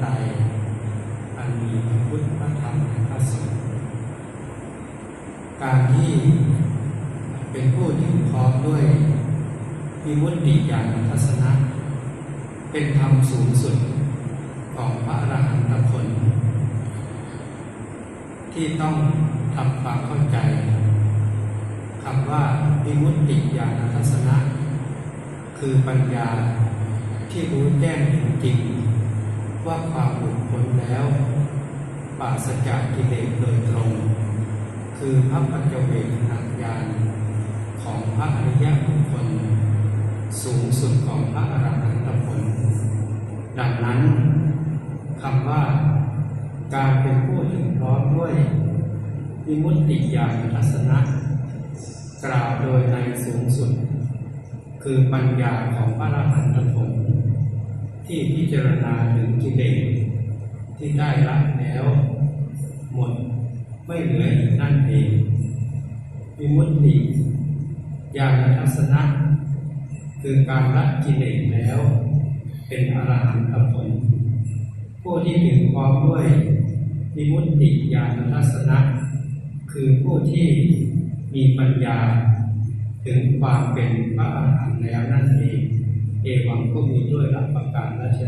ไตรอันมีพระพุทธพระธรรมและพระสงฆ์การที่เป็นผู้ที่พร้อมด้วยวิมุตติญาณทัศนะ เป็นธรรมสูงสุดของพระอรหันตผลที่ต้องทำความเข้าใจคำว่าวิมุตติญาณทัศนะ คือปัญญาที่รู้แจ้งจริง ว่าความหลุดพ้นแล้วปราศจากกิเลสโดยตรง คือพระปัจเจเวคขณญาณของพระอริยบุคคลสูงสุดของพระอรหันตผล ดังนั้นคำว่าการเป็นผู้ถึงพร้อมด้วยวิมุตติญาณทัศนะ กล่าวโดยในสูงสุด คือปัญญาของพระอรหันตผล ที่พิจารณาถึงกิเลสที่ได้ละแล้ว หมดไม่เหลืออีกนั่นเองวิมุตติญาณทัศนะคือการละกิเลสแล้ว เป็นอรหันตผล ผู้ที่ถึงพร้อมด้วยวิมุตติญาณทัศนะคือผู้ที่มีปัญญาถึงความเป็นพระอรหันต์แล้วนั วังก็มีด้วยหลักประการราชนี้